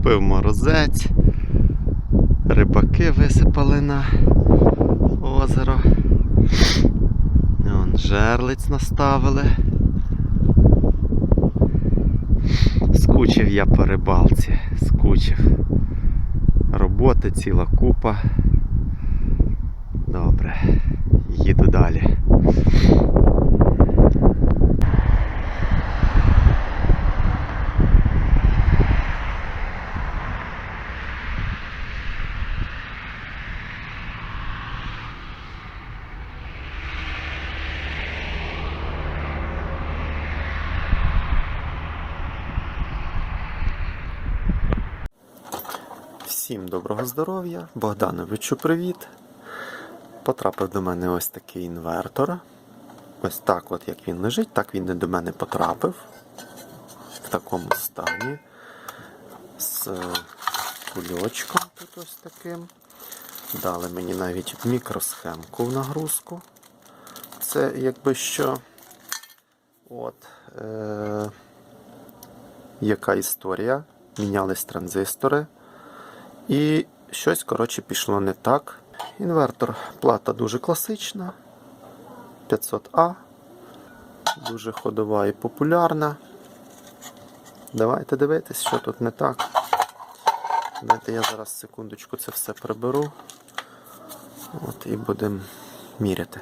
Наступив морозець, рибаки висипали на озеро. Вон, жерлиць наставили. Скучив я по рибалці, скучив. Роботи ціла купа. Добре, їду далі. Всім доброго здоров'я, Богдановичу, привіт. Потрапив до мене ось такий інвертор. Ось так, от як він лежить, так він і до мене потрапив. В такому стані. З кульочком тут ось таким. Дали мені навіть мікросхемку в нагрузку. Це якби що. От. Е- яка історія? Мінялись транзистори. І щось, коротше, пішло не так. Інвертор, плата дуже класична. 500А. Дуже ходова і популярна. Давайте дивитись, що тут не так. Дайте я зараз секундочку це все приберу. От і будемо міряти.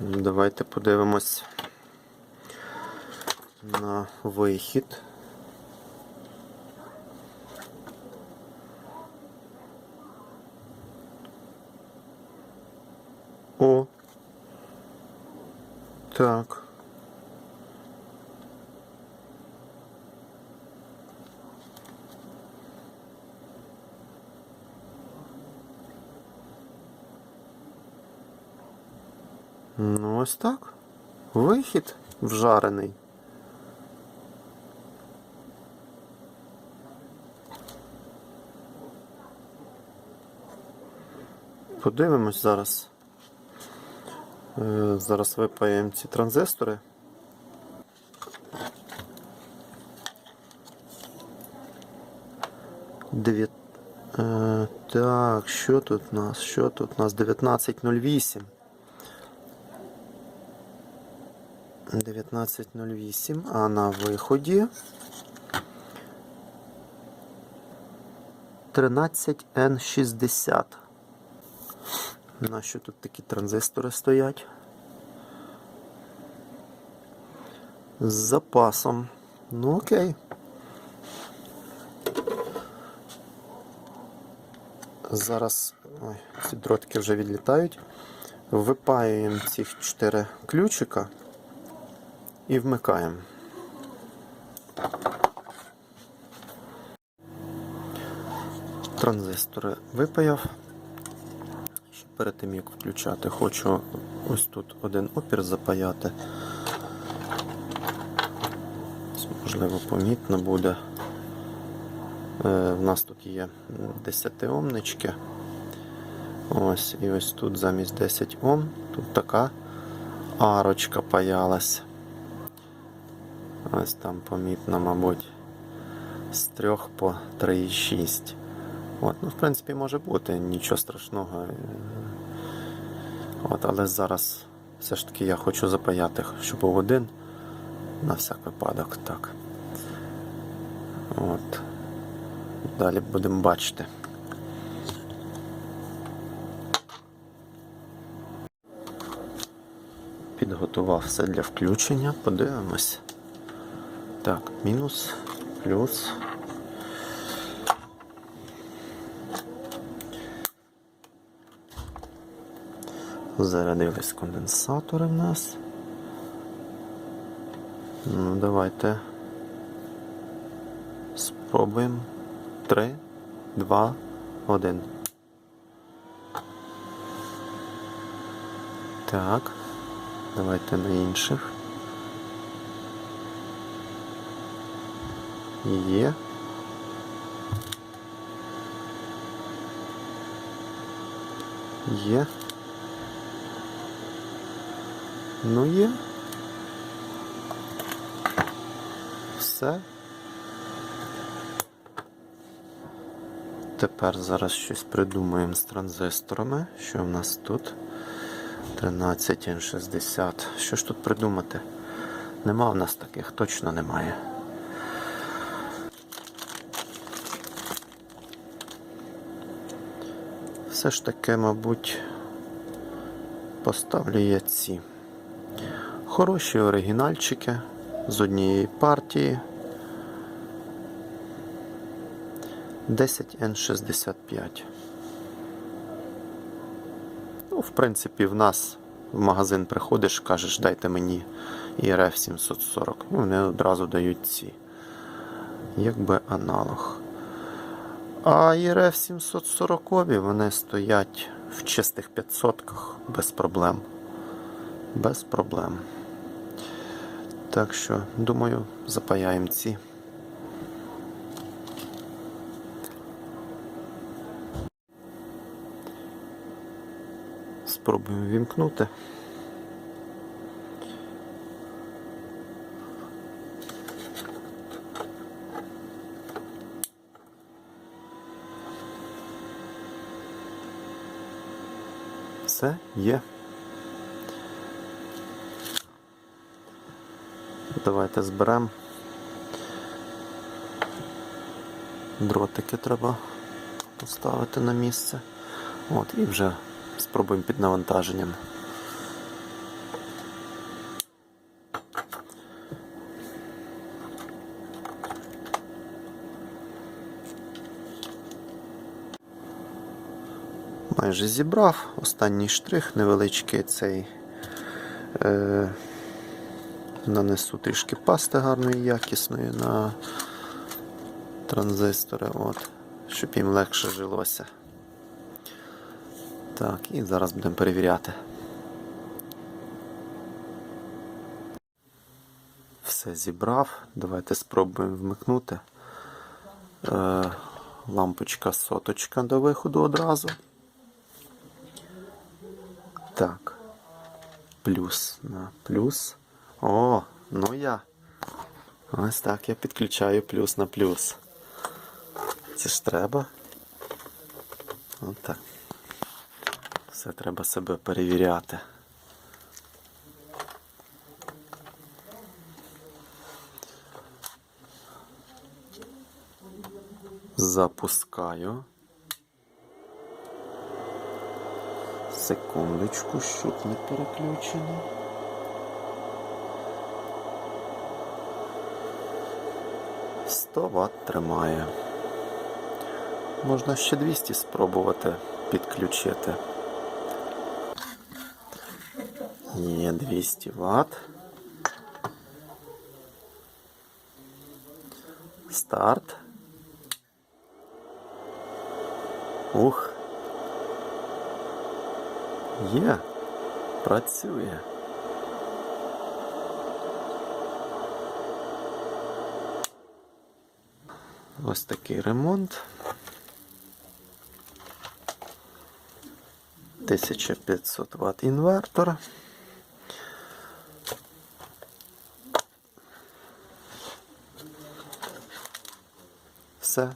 Давайте подивимось на вихід. О. Так. Ну, ось так. Вихід вжарений. Подивимось зараз. Е, Зараз випаємо ці транзистори. Дев'ят... Е, так, що тут у нас? Що тут у нас? 1908. 19.08, а на виході 13N60. На що тут такі транзистори стоять? З запасом. Ну окей. Зараз ой, ці дротики вже відлітають. Випаюємо цих 4 ключика і вмикаємо. Транзистори випаяв. Ще перед тим як включати, хочу ось тут один опір запаяти. Можливо, помітно буде. Е, В нас тут є 10 омнички. Ось, і ось тут замість 10 Ом, тут така арочка паялась. Ось там помітно, мабуть, з 3 по 3,6. От, ну, в принципі, може бути, нічого страшного. От, але зараз все ж таки я хочу запаяти, щоб був один на всяк випадок. Так. От. Далі будемо бачити. Підготував все для включення, подивимось. Так, мінус, плюс. Зарядились конденсатори в нас. Ну, Давайте спробуємо 3, 2, 1. Так, давайте на інших. Є. Є. Ну є. Все. Тепер зараз щось придумаємо з транзисторами. Що в нас тут? 13N60. Що ж тут придумати? Нема в нас таких, точно немає. Все ж таки, мабуть, поставлю я ці. Хороші оригінальчики з однієї партії. 10N65. Ну, в принципі, в нас в магазин приходиш, кажеш, дайте мені IRF 740. І вони одразу дають ці. Якби аналог. А IRF 740 вони стоять в чистих 500 без проблем. Без проблем. Так що, думаю, запаяємо ці. Спробуємо вімкнути. Все є. Давайте зберемо. Дротики треба поставити на місце. От, і вже спробуємо під навантаженням. Майже зібрав. Останній штрих невеличкий цей. Е, нанесу трішки пасти гарної, якісної на транзистори, от, щоб їм легше жилося. Так, і зараз будемо перевіряти. Все зібрав. Давайте спробуємо вмикнути. Е, лампочка соточка до виходу одразу. Так. Плюс на плюс. О, ну я. Ось так я підключаю плюс на плюс. Це ж треба. Отак. Все треба себе перевіряти. Запускаю. Секундочку, щоб не переключено. Сто Вт тримає. Можна ще 200 спробувати підключити. Є 200 Вт. Старт. Ух. Є. Працює. Ось такий ремонт. 1500 Вт інвертор. Все.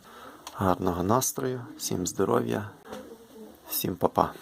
Гарного настрою, всім здоров'я, всім па-па.